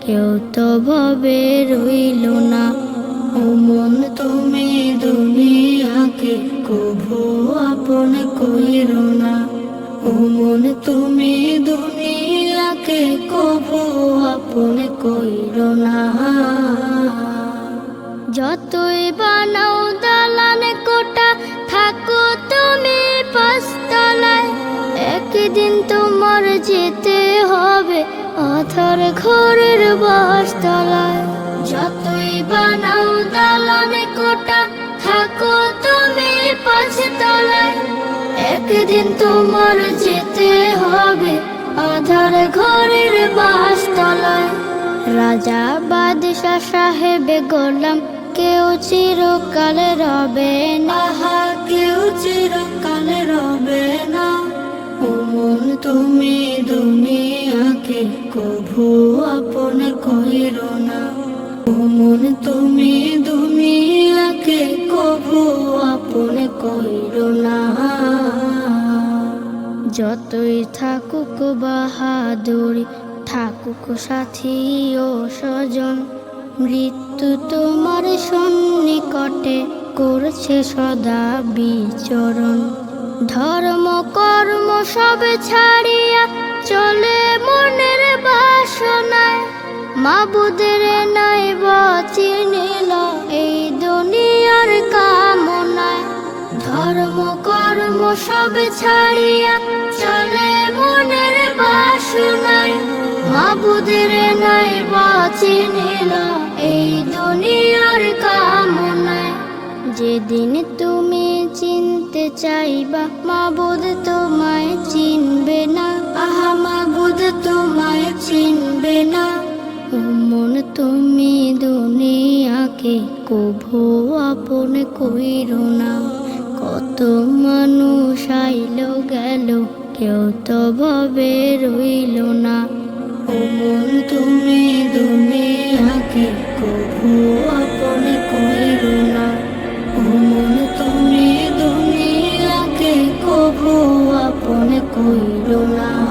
কেউ তো ভবে রইল না। মন তুমি দুনিয়াকে, কভু আপন কইর না। মন তুমি দুনিয়াকে, কভু আপন কইর না। যতই বানাও একদিন তোমার যেতে হবে অথর ঘরের বাসতলায়। যতই বানাও দালান কোটা, থাকো তুমি পাঁচতলায়। একদিন তোমার যেতে হবে আধার ঘরের বাসতলায়। রাজা বাদশাহ সাহেব গোলাম, কেউ চিরকাল রবে তুমি দুনিয়াকে কভু আপন কইর না। মন তুমি দুনিয়াকে কভু আপন কইর না। যতই থাকুক বাহাদুরি, থাকুক সাথী ও স্বজন, মৃত্যু তোমার সন্নিকটে করছে সদা বিচরণ। ধর্ম, কর্ম সব ছাড়িয়া চলে মনের বাসনায়। মাবুদের নাই চিনিল এই দুনিয়ার কামনায়। ধর্ম, কর্ম সব ছাড়িয়া চলে মনের বাসনায়। মাবুদের নাই চিনিল এই দুনিয়ার কামনায়। যেদিন তুমি চিনতে চাইবা, মাবুদ তোমায় চিনবে না। আহা, মাবুদ তোমায় চিনবে না। মন তুমি দুনিয়াকে কভু আপন কইর না। কত মানুষ আইল গেল, কেউ তো ভবে রইল না। মন তুমি দুনিয়াকে কভু আপন কইল না।